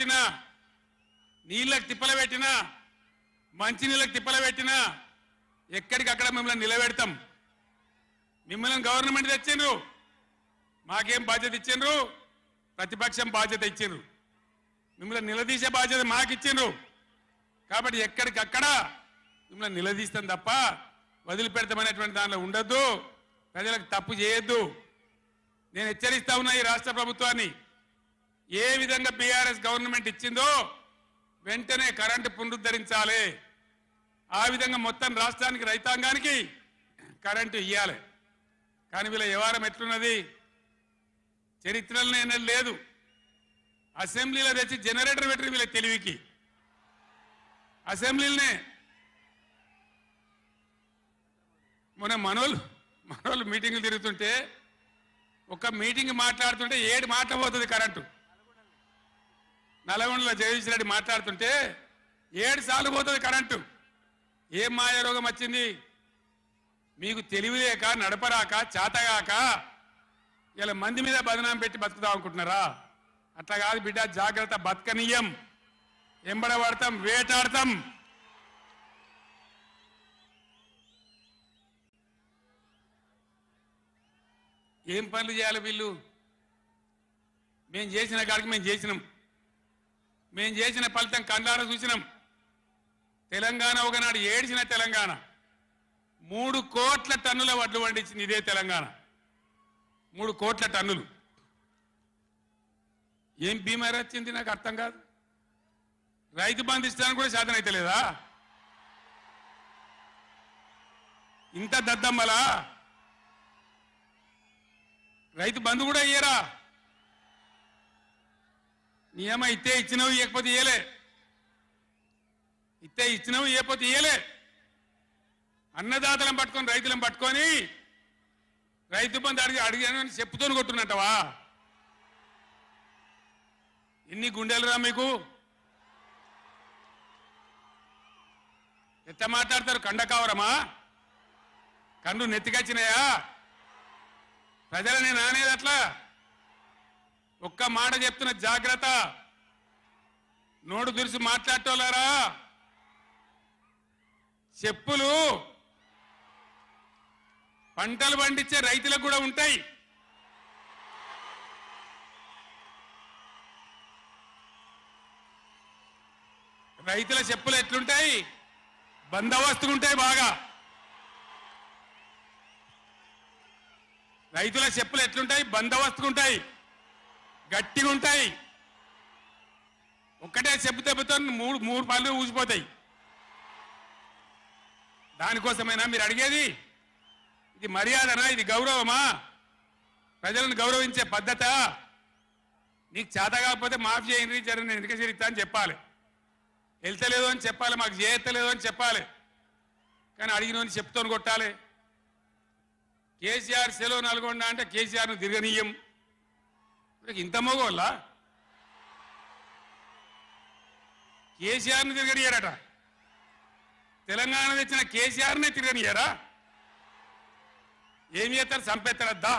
పెట్టినా నీళ్ళకి తిప్పలు పెట్టినా మంచినీళ్ళకి తిప్పలు పెట్టినా ఎక్కడికక్కడ మిమ్మల్ని నిలబెడతాం. మిమ్మల్ని గవర్నమెంట్ తెచ్చిండ్రు. మాకేం బాధ్యత ఇచ్చిండ్రు? ప్రతిపక్షం బాధ్యత ఇచ్చిండ్రు. మిమ్మల్ని నిలదీసే బాధ్యత మాకు ఇచ్చిండ్రు కాబట్టి ఎక్కడికక్కడ మిమ్మల్ని నిలదీస్తాం తప్ప వదిలిపెడతామనేటువంటి దానిలో ఉండొద్దు. ప్రజలకు తప్పు చేయొద్దు. నేను హెచ్చరిస్తా ఉన్నా ఈ రాష్ట్ర ప్రభుత్వాన్ని. ఏ విధంగా బీఆర్ఎస్ గవర్నమెంట్ ఇచ్చిందో వెంటనే కరెంటు పునరుద్ధరించాలి. ఆ విధంగా మొత్తం రాష్ట్రానికి రైతాంగానికి కరెంటు ఇవ్వాలి కానీ వీళ్ళ వ్యవహారం ఎట్లున్నది? చరిత్రలోనే లేదు. అసెంబ్లీలో తెచ్చి జనరేటర్ పెట్టిన వీళ్ళ తెలివికి. అసెంబ్లీలనే మొన్న మనోళ్ళు మనోళ్ళు మీటింగ్లు తిరుగుతుంటే ఒక మీటింగ్ మాట్లాడుతుంటే ఏడు మాటలు పోతుంది కరెంటు. నల్గొండలో జగదీష్ రెడ్డి మాట్లాడుతుంటే ఏడు సార్లు పోతుంది కరెంటు. ఏం మాయ రోగం వచ్చింది? మీకు తెలివిలేక నడపరాక చేతగాక ఇలా మంది మీద బదనాం పెట్టి బతుకుదాం అనుకుంటున్నారా? అట్లా కాదు బిడ్డ జాగ్రత్త బతకనీయం. ఎంబడబడతాం వేటాడతాం. ఏం పనులు చేయాలి వీళ్ళు? మేము చేసిన కాడికి మేము చేసినాం. మేము చేసిన ఫలితం కండార చూసినాం. తెలంగాణ ఒకనాడు ఏడ్చిన తెలంగాణ. మూడు కోట్ల టన్నుల వడ్లు పండించింది ఇదే తెలంగాణ. మూడు కోట్ల టన్నులు. ఏం బీమారి వచ్చింది నాకు అర్థం కాదు. రైతు బంధు ఇస్తానికి కూడా సాధన అయితే లేదా? ఇంత దద్దమ్మలా? రైతు బంధు కూడా అయ్యారా నియమ ఇత్తే ఇచ్చినవి ఇవ్వకపోతే ఇయ్యలే. ఇత్తే ఇచ్చినవి ఇవ్వకపోతే ఇయ్యలే. అన్నదాతలను పట్టుకొని రైతులను పట్టుకొని రైతు బంధు అడిగి అడిగాను చెప్పుతోని కొట్టున్నట్టవా ఎన్ని గుండెలురా మీకు? ఎంత మాట్లాడతారు? కండకావరమా కండు నెత్తికొచ్చినాయా ప్రజలని నానేది అట్లా? ఒక్క మాట చెప్తున్న జాగ్రత్త. నోడు దురిసి మాట్లాడటోలారా చెప్పులు పంటలు పండించే రైతులకు కూడా ఉంటాయి. రైతుల చెప్పులు ఎట్లుంటాయి? బందోబస్తుగా ఉంటాయి బాగా. రైతుల చెప్పులు ఎట్లుంటాయి? బందోబస్తుగా ఉంటాయి. గట్టిగా ఉంటాయి ఒక్కటే చెప్పు దెబ్బతో మూడు మూడు పళ్ళు ఊసిపోతాయి. దానికోసమైనా మీరు అడిగేది? ఇది మర్యాదనా? ఇది గౌరవమా? ప్రజలను గౌరవించే పద్ధత? నీకు చేత కాకపోతే మాఫ్ చేయండి జర నేను ఎందుకు చరిత్తా అని చెప్పాలి. వెళ్తలేదు అని చెప్పాలి మాకు చేయత్తలేదు అని చెప్పాలి. కానీ అడిగినోని చెప్తోని కొట్టాలి. కేసీఆర్ సెలవు నల్గొండ అంటే కేసీఆర్ను తిరగనీయం. వీళ్ళకి ఇంత మగోళ్ళ కేసీఆర్ని తిరగనియారట తెలంగాణ తెచ్చిన కేసీఆర్నే తిరగనియారా ఏం చేస్తారు? చంపేస్తారద్దా